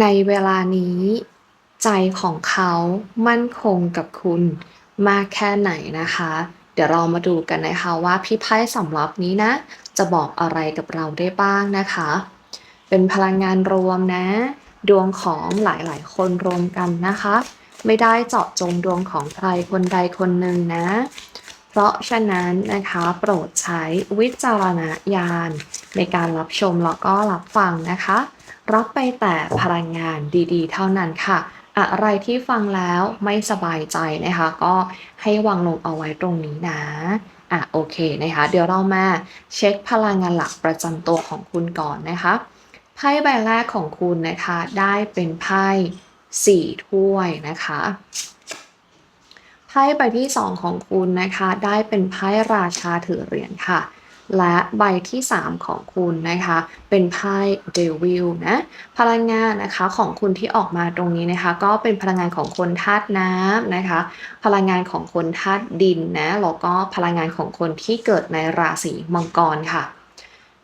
ในเวลานี้ ใจของเขามั่นคงกับคุณมากแค่ไหนนะคะ เดี๋ยวเรามาดูกันนะคะว่าพี่ไพ่สำรับนี้นะ จะบอกอะไรกับเราได้บ้างนะคะ เป็นพลังงานรวมนะ ดวงของหลายๆ คนรวมกันนะคะ ไม่ได้เจาะจงดวงของใครคนใดคนหนึ่งนะ เพราะฉะนั้นนะคะโปรดใช้วิจารณญาณในการรับชมแล้วก็รับฟังนะคะ รับไปแต่พลังงานดีๆ เท่านั้นค่ะ อะไรที่ฟังแล้วไม่สบายใจนะคะ ก็ให้วางลงเอาไว้ตรงนี้นะอะโอเคนะคะ เดี๋ยวเรามาเช็คพลังงานหลักประจำตัวของคุณก่อนนะคะไพ่ใบแรกของคุณนะคะ ได้เป็นไพ่สี่ถ้วยนะคะไพ่ใบที่สองของคุณนะคะ ได้เป็นไพ่ราชาถือเหรียญค่ะ และใบที่ 3 ของคุณนะคะ เป็นไพ่เดวิลนะ พลังงานนะคะของคุณที่ออกมาตรงนี้นะคะ ก็เป็นพลังงานของคนธาตุน้ำนะคะ พลังงานของคนธาตุดินนะแล้วก็พลังงานของคนที่เกิดในราศีมังกรค่ะ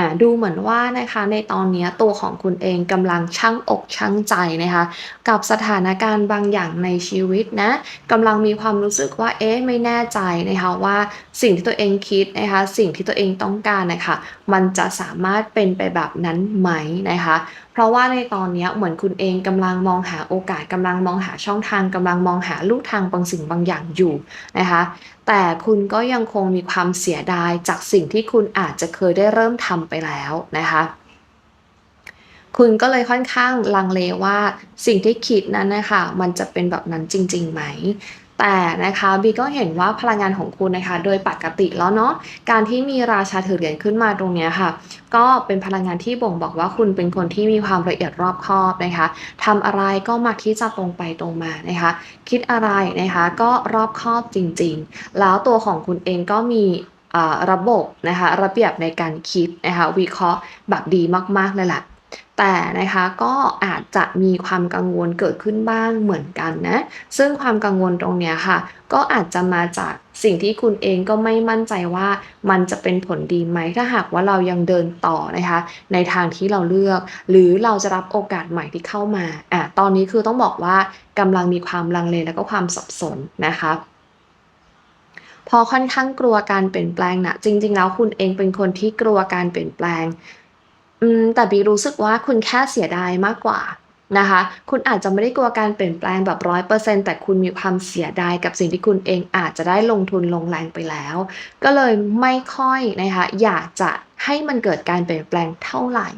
อ่าดูเหมือนว่านะคะในตอนนี้ตัวของคุณเองกำลังชั่งอกชั่งใจนะคะกับสถานการณ์บางอย่างในชีวิตนะกำลังมีความรู้สึกว่าเอ๊ะไม่แน่ใจนะคะว่าสิ่งที่ตัวเองคิดนะคะสิ่งที่ตัวเองต้องการนะคะมันจะสามารถเป็นไปแบบนั้นไหมนะคะเพราะว่าในตอนนี้เหมือนคุณเองกำลังมองหาโอกาสกำลังมองหาช่องทางกำลังมองหาลูกทางบางสิ่งบางอย่างอยู่นะคะ แต่คุณก็ยังคงมีความเสียดายจากสิ่งที่คุณอาจจะเคยได้เริ่มทำไปแล้วนะคะคุณก็เลยค่อนข้างลังเลว่าสิ่งที่คิดนั้นนะคะมันจะเป็นแบบนั้นจริงๆไหม แต่นะคะบีก็เห็นว่าพลังงานของคุณนะคะ โดยปกติแล้วเนาะการที่มีราชาถือเหรียญขึ้นมาตรงนี้ค่ะ ก็เป็นพลังงานที่บ่งบอกว่าคุณเป็นคนที่มีความละเอียดรอบคอบนะคะทำอะไรก็มักที่จะตรงไปตรงมานะคะ คิดอะไรนะคะก็รอบคอบจริง ๆ แล้วตัวของคุณเองก็มีระบบนะคะระเบียบในการคิดนะคะวิเคราะห์แบบดีมากๆเลยแหละ แต่นะคะก็อาจจะมีความกังวลเกิดขึ้นบ้างเหมือนกันนะ ซึ่งความกังวลตรงนี้ค่ะ ก็อาจจะมาจากสิ่งที่คุณเองก็ไม่มั่นใจว่ามันจะเป็นผลดีไหมถ้าหากว่าเรายังเดินต่อนะคะ ในทางที่เราเลือก หรือเราจะรับโอกาสใหม่ที่เข้ามาอะตอนนี้คือต้องบอกว่ากำลังมีความลังเลแล้วก็ความสับสนนะคะพอค่อนข้างกลัวการเปลี่ยนแปลงนะจริง ๆ แล้วคุณเองเป็นคนที่กลัวการเปลี่ยนแปลง อืม แต่บีรู้สึกว่าคุณแค่เสียดายมากกว่านะคะ คุณอาจจะไม่ได้กลัวการเปลี่ยนแปลงแบบร้อยเปอร์เซ็นต์แต่คุณมีความเสียดายกับสิ่งที่คุณเองอาจจะได้ลงทุนลงแรงไปแล้ว ก็เลยไม่ค่อยนะคะอยากจะให้มันเกิดการเปลี่ยนแปลงเท่าไหร่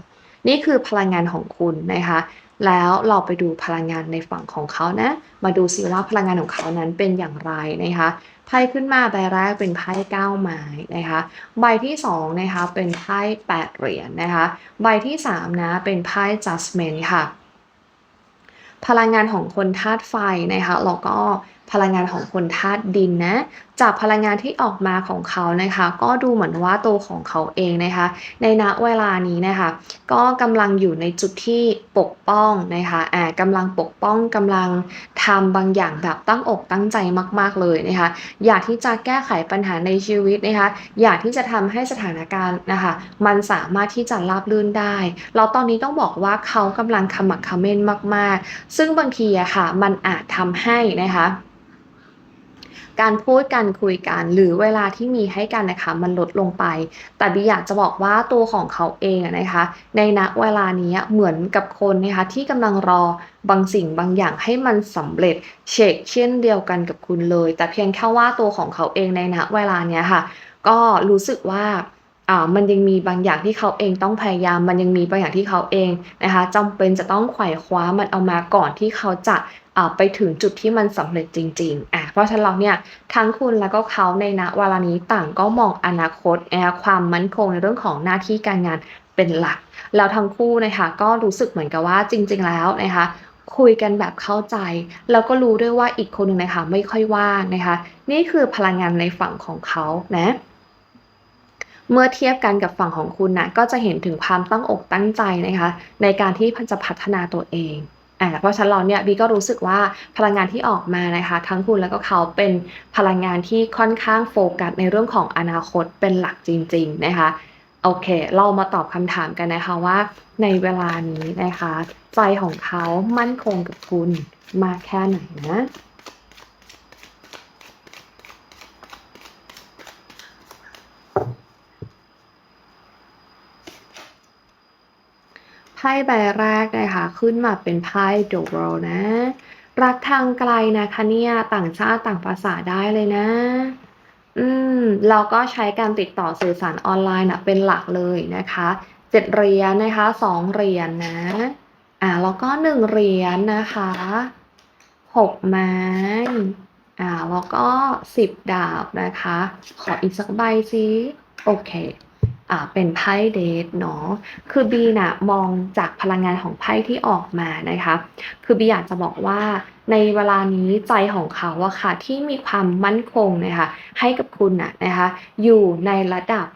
นี่คือพลังงานของคุณนะคะ แล้วเราไปดูพลังงานในฝั่งของเขานะ มาดูซิว่าพลังงานของเขานั้นเป็นอย่างไรนะคะ ไพ่ขึ้นมาใบแรกเป็นไพ่เก้าไม้นะคะ ใบที่สองนะคะเป็นไพ่แปดเหรียญนนะคะ ใบที่สามนะเป็นไพ่ judgment ค่ะ พลังงานของคนธาตุไฟนะคะแล้วก็ พลังงานของคนธาตุดินนะ จากพลังงานที่ออกมาของเขานะคะ ก็ดูเหมือนว่าตัวของเขาเองนะคะ ในณเวลานี้นะคะ ก็กำลังอยู่ในจุดที่ปกป้องนะคะอ่ากำลังปกป้องกำลังทำบางอย่างแบบตั้งอกตั้งใจมาก ๆเลยนะคะ อยากที่จะแก้ไขปัญหาในชีวิตนะคะ อยากที่จะทำให้สถานการณ์นะคะ มันสามารถที่จะราบรื่นได้ เราตอนนี้ต้องบอกว่าเขากำลังขมักขม้นมาก ๆ ซึ่งบางทีอะค่ะ มันอาจทำให้นะคะ การพูดกันคุยกันหรือเวลาที่มีให้กันนะคะ มันลดลงไป แต่บีอยากจะบอกว่าตัวของเขาเองนะคะ ในณเวลานี้เหมือนกับคนนะคะที่กำลังรอบางสิ่งบางอย่างให้มันสำเร็จเชกเช่นเดียวกันกับคุณเลย แต่เพียงแค่ว่าตัวของเขาเองในณเวลานี้ค่ะ ก็รู้สึกว่ามันยังมีบางอย่างที่เขาเองต้องพยายาม มันยังมีบางอย่างที่เขาเองนะคะจำเป็นจะต้องไขว่คว้ามันเอามาก่อนที่เขาจะ ไปถึงจุดที่มันสำเร็จจริงๆอะเพราะฉะนั้นเราเนี่ยทั้งคุณแล้วก็เขาในณเวลานี้ต่างก็มองอนาคตนะความมั่นคงในเรื่องของหน้าที่การงานเป็นหลัก แล้วทั้งคู่นะคะก็รู้สึกเหมือนกับว่าจริง ๆ แล้วนะคะคุยกันแบบเข้าใจ แล้วก็รู้ด้วยว่าอีกคนหนึ่งนะคะไม่ค่อยว่างนะคะ นี่คือพลังงานในฝั่งของเขานะเมื่อเทียบกันกับฝั่งของคุณนะก็จะเห็นถึงความตั้งอกตั้งใจนะคะ ในการที่จะพัฒนาตัวเอง อ่าเพราะฉะนั้นเนี่ยบีก็รู้สึกว่าพลังงานที่ออกมานะคะ ทั้งคุณแล้วก็เขาเป็นพลังงานที่ค่อนข้างโฟกัสในเรื่องของอนาคตเป็นหลักจริง ๆ นะคะโอเค เรามาตอบคำถามกันนะคะว่า ในเวลานี้นะคะ ใจของเขามั่นคงกับคุณมากแค่ไหนนะ ไพ่ใบแรกนะคะขึ้นมาเป็นไพ่ The World นะ รักทางไกลนะคะเนี่ยต่างชาติต่างภาษาได้เลยนะ อืมเราก็ใช้การติดต่อสื่อสารออนไลน์นะเป็นหลักเลยนะคะเจ็ดเหรียญนะคะสองเหรียญนะอ่าแล้วก็หนึ่งเหรียญนะคะหกไม้อ่าแล้วก็สิบดาบนะคะ ขออีกสักใบสิโอเค เป็นไพ่เดทเนาะคือบีน่ะมองจากพลังงานของไพ่ที่ออกมานะคะ คือบีอยากจะบอกว่าในเวลานี้ใจของเขาอะค่ะที่มีความมั่นคงนะคะให้กับคุณน่ะนะคะอยู่ในระดับ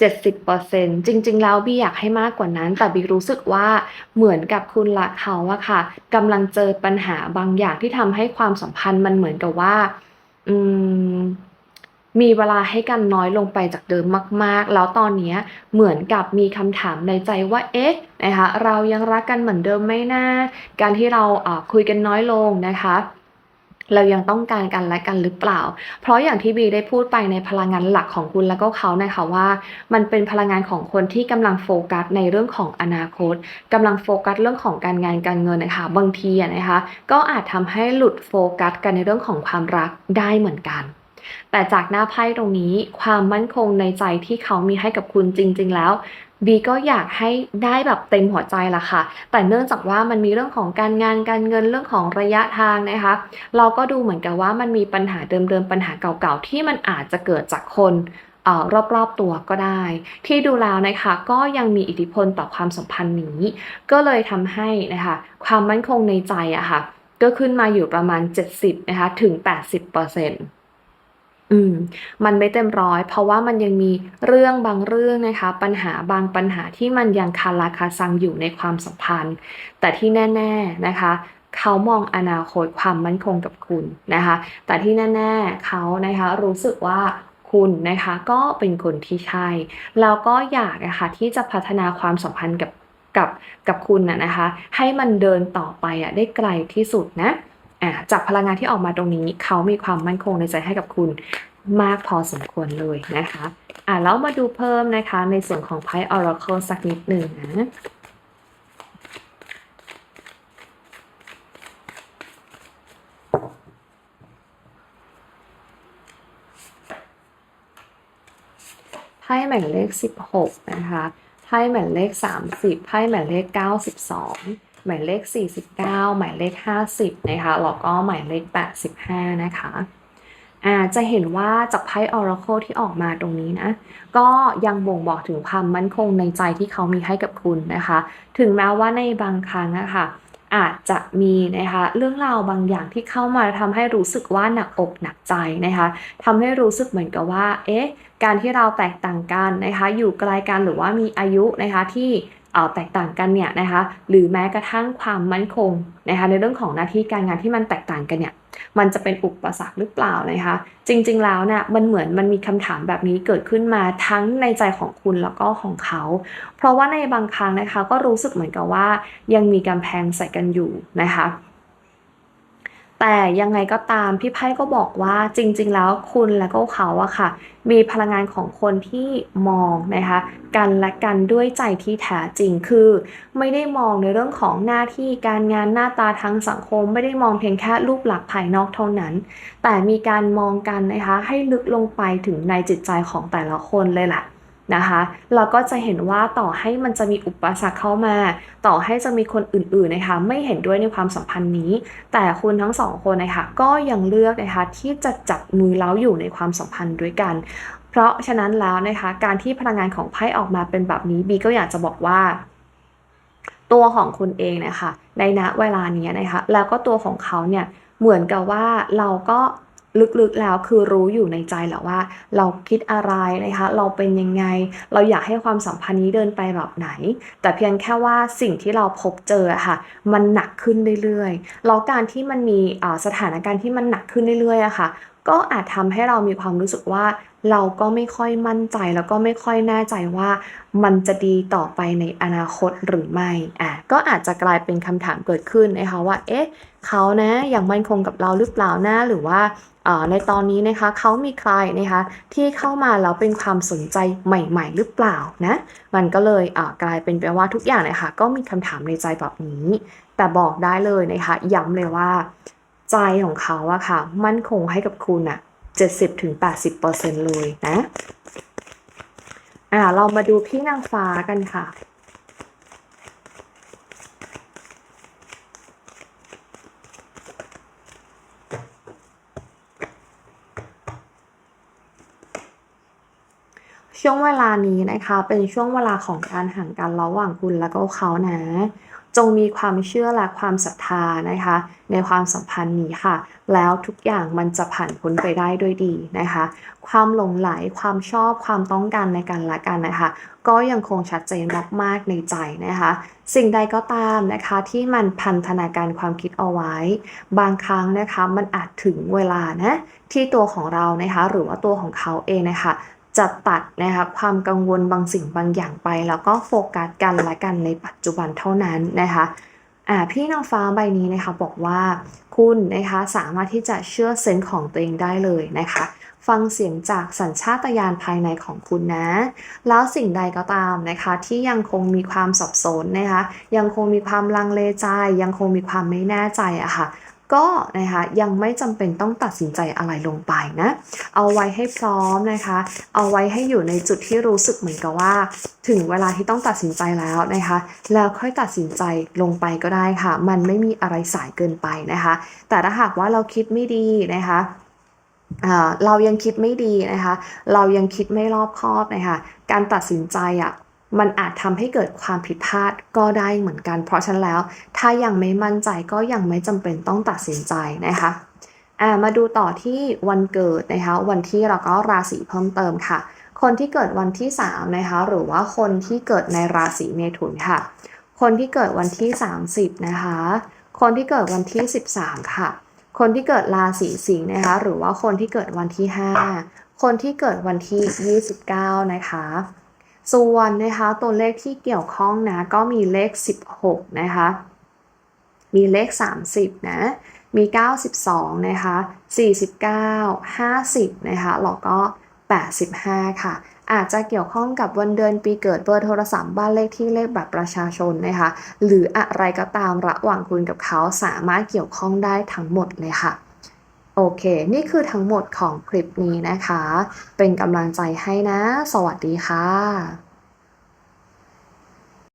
70%จริง ๆ แล้วบีอยากให้มากกว่านั้น แต่บีรู้สึกว่าเหมือนกับคุณละเขาอะค่ะกำลังเจอปัญหาบางอย่างที่ทำให้ความสัมพันธ์มันเหมือนกับว่า อืม มีเวลาให้กันน้อยลงไปจากเดิมมาก ๆ แล้วตอนเนี้ยเหมือนกับมีคำถามในใจว่า เอ๊ะ นะคะ เรายังรักกันเหมือนเดิมไหมนะ การที่เราคุยกันน้อยลงนะคะเรายังต้องการกันและกันหรือเปล่า เพราะอย่างที่บีได้พูดไปในพลังงานหลักของคุณแล้วก็เขานะคะว่า มันเป็นพลังงานของคนที่กำลังโฟกัสในเรื่องของอนาคตกำลังโฟกัสเรื่องของการงานการเงินนะคะบางทีนะคะ ก็อาจทำให้หลุดโฟกัสกันในเรื่องของความรักได้เหมือนกัน แต่จากหน้าไพ่ตรงนี้ความมั่นคงในใจที่เขามีให้กับคุณจริง ๆ แล้วบีก็อยากให้ได้แบบเต็มหัวใจละค่ะ แต่เนื่องจากว่ามันมีเรื่องของการงานการเงินเรื่องของระยะทางนะคะ เราก็ดูเหมือนกับว่ามันมีปัญหาเดิมๆปัญหาเก่าๆ ที่มันอาจจะเกิดจากคนออรอบๆตัวก็ได้ ที่ดูแล้วนะคะก็ยังมีอิทธิพลต่อความสัมพันธ์นี้ ก็เลยทำให้นะคะความมั่นคงในใจอะค่ะก็ขึ้นมาอยู่ประมาณ 70นะคะถึง 80%อื มมันไม่เต็มร้อย เพราะว่ามันยังมีเรื่องบางเรื่องนะคะ ปัญหาบางปัญหาที่มันยังคาราคาซังอยู่ในความสัมพันธ์ แต่ที่แน่ ๆนะคะ เขามองอนาคตความมั่นคงกับคุณนะคะ แต่ที่แน่ ๆเขานะคะรู้สึกว่าคุณนะคะก็เป็นคนที่ใช่แล้วก็อยากนะคะที่จะพัฒนาความสัมพันธ์กับกับกับคุณนะนะคะ ให้มันเดินต่อไปอะได้ไกลที่สุดนะ อ่าจากพลังงานที่ออกมาตรงนี้ เขามีความมั่นคงในใจให้กับคุณมากพอสมควรเลยนะคะอ่าแล้วมาดูเพิ่มนะคะในส่วนของไพ่ Oracle สักนิดหนึ่งนะไพ่หมายเลข 16 นะคะไพ่หมายเลข 30ไพ่หมายเลข 92 หมายเลข 49 หมายเลข 50 นะคะ แล้วก็หมายเลข 85 นะคะอาจะเห็นว่าจากไพ่ Oracle ที่ออกมาตรงนี้นะ ก็ยังบ่งบอกถึงความมั่นคงในใจที่เขามีให้กับคุณนะคะ ถึงแม้ว่าในบางครั้งนะคะอาจจะมีนะคะเรื่องราวบางอย่างที่เข้ามาทำให้รู้สึกว่าหนักอกหนักใจนะคะทำให้รู้สึกเหมือนกับว่า เอ๊ะ การที่เราแตกต่างกันนะคะ อยู่ไกลกันหรือว่ามีอายุนะคะที่ แตกต่างกันเนี่ยนะคะหรือแม้กระทั่งความมั่นคงนะคะในเรื่องของหน้าที่การงานที่มันแตกต่างกันเนี่ยมันจะเป็นอุปสรรคหรือเปล่านะคะ จริงๆแล้วเนี่ยมันเหมือนมันมีคำถามแบบนี้เกิดขึ้นมาทั้งในใจของคุณแล้วก็ของเขา เพราะว่าในบางครั้งนะคะก็รู้สึกเหมือนกับว่ายังมีกำแพงใส่กันอยู่นะคะ แต่ยังไงก็ตามพี่ไพ่ก็บอกว่าจริง ๆ แล้วคุณและก็เขาอะค่ะ มีพลังงานของคนที่มองนะคะกันและกันด้วยใจที่แท้จริงคือ ไม่ได้มองในเรื่องของหน้าที่การงานหน้าตาทางสังคม ไม่ได้มองเพียงแค่รูปลักษณ์ภายนอกเท่านั้น แต่มีการมองกันนะคะให้ลึกลงไปถึงในจิตใจของแต่ละคนเลยแหละ นะคะเราก็จะเห็นว่าต่อให้มันจะมีอุปสรรคเข้ามา ต่อให้จะมีคนอื่นๆนะคะไม่เห็นด้วยในความสัมพันธ์นี้ แต่คุณทั้งสองคนนะคะก็ยังเลือกนะคะที่จะจับมือแล้วอยู่ในความสัมพันธ์ด้วยกัน เพราะฉะนั้นแล้วนะคะการที่พลังงานของไพ่ออกมาเป็นแบบนี้บีก็อยากจะบอกว่าตัวของคุณเองนะคะในณเวลานี้นะคะแล้วก็ตัวของเขาเนี่ยเหมือนกับว่าเราก็ ลึกๆแล้วคือรู้อยู่ในใจแหละว่า เราคิดอะไรนะคะ เราเป็นยังไง เราอยากให้ความสัมพันธ์นี้เดินไปแบบไหน แต่เพียงแค่ว่าสิ่งที่เราพบเจอค่ะ มันหนักขึ้นเรื่อยๆแล้วการที่มันมีสถานการณ์ที่มันหนักขึ้นเรื่อยๆอะค่ะ ก็อาจทำให้เรามีความรู้สึกว่า เราก็ไม่ค่อยมั่นใจ แล้วก็ไม่ค่อยแน่ใจว่า มันจะดีต่อไปในอนาคตหรือไม่อาก็อาจจะกลายเป็นคำถามเกิดขึ้นนะคะว่าเอ๊ะเขานะยังมั่นคงกับเราหรือเปล่านะหรือว่าในตอนนี้นะคะเขามีใครนะคะที่เข้ามาแล้วเป็นความสนใจใหม่ ๆ หรือเปล่านะมันก็เลยกลายเป็นไปลว่าทุกอย่างเนี่ยค่ะก็มีคำถามในใจแบบนี้ แต่บอกได้เลยนะคะย้ำเลยว่า ใจของเขาอะค่ะ มั่นคงให้กับคุณน่ะ70-80%เลยนะ อ่า เรามาดูพี่นางฟ้ากันค่ะ ช่วงเวลานี้นะคะ เป็นช่วงเวลาของการห่างกันระหว่างคุณแล้วก็เขานะ งมีความเชื่อและความศรัทธานะคะ ในความสัมพันธ์นี้ค่ะ แล้วทุกอย่างมันจะผ่านพ้นไปได้ด้วยดีนะคะ ความหลงใหลความชอบความต้องการในกันละกันนะคะ ก็ยังคงชัดเจนมากๆในใจนะคะ สิ่งใดก็ตามนะคะที่มันพันธนาการความคิดเอาไว้ บางครั้งนะคะมันอาจถึงเวลานะที่ตัวของเรานะคะ หรือว่าตัวของเขาเองนะคะ จะตัดนะคะความกังวลบางสิ่งบางอย่างไป แล้วก็โฟกัสกันและกันในปัจจุบันเท่านั้นนะคะอ่าพี่นางฟ้าใบนี้นะคะบอกว่าคุณนะคะสามารถที่จะเชื่อเซนส์ของตัวเองได้เลยนะคะฟังเสียงจากสัญชาตญาณภายในของคุณนะ แล้วสิ่งใดก็ตามนะคะที่ยังคงมีความสับสนนะคะ ยังคงมีความลังเลใจ ยังคงมีความไม่แน่ใจอะค่ะ ก็นะคะยังไม่จำเป็นต้องตัดสินใจอะไรลงไปนะ เอาไว้ให้พร้อมนะคะ เอาไว้ให้อยู่ในจุดที่รู้สึกเหมือนกับว่า ถึงเวลาที่ต้องตัดสินใจแล้วนะคะ แล้วค่อยตัดสินใจลงไปก็ได้ค่ะ มันไม่มีอะไรสายเกินไปนะคะ แต่ถ้าหากว่าเราคิดไม่ดีนะคะอ่าเรายังคิดไม่ดีนะคะ เรายังคิดไม่รอบคอบนะคะ การตัดสินใจอะ มันอาจทำให้เกิดความผิดพลาดก็ได้เหมือนกัน เพราะฉะนั้นแล้ว ถ้ายังไม่มั่นใจก็ยังไม่จำเป็นต้องตัดสินใจนะคะมาดูต่อที่วันเกิดนะคะวันที่แล้วก็ราศีเพิ่มเติมค่ะ คนที่เกิดวันที่3นะคะหรือว่าคนที่เกิดในราศีเมถุนค่ะ คนที่เกิดวันที่ 30นะคะคนที่เกิดวันที่ 13 ค่ะ คนที่เกิดราศีสิงห์นะคะหรือว่าคนที่เกิดวันที่ 5 คนที่เกิดวันที่ 29 นะคะ ส่วนนะคะตัวเลขที่เกี่ยวข้องนะก็มีเลข 16 นะคะ มีเลข 30 นะ มี 92 นะคะ 49 50 นะคะแล้วก็ 85 ค่ะ อาจจะเกี่ยวข้องกับวันเดือนปีเกิดเบอร์โทรศัพท์บ้านเลขที่เลขบัตรประชาชนนะคะ หรืออะไรก็ตามระหว่างคุณกับเขาสามารถเกี่ยวข้องได้ทั้งหมดเลยค่ะ โอเค นี่คือทั้งหมดของคลิปนี้นะคะ เป็นกำลังใจให้นะ สวัสดีค่ะ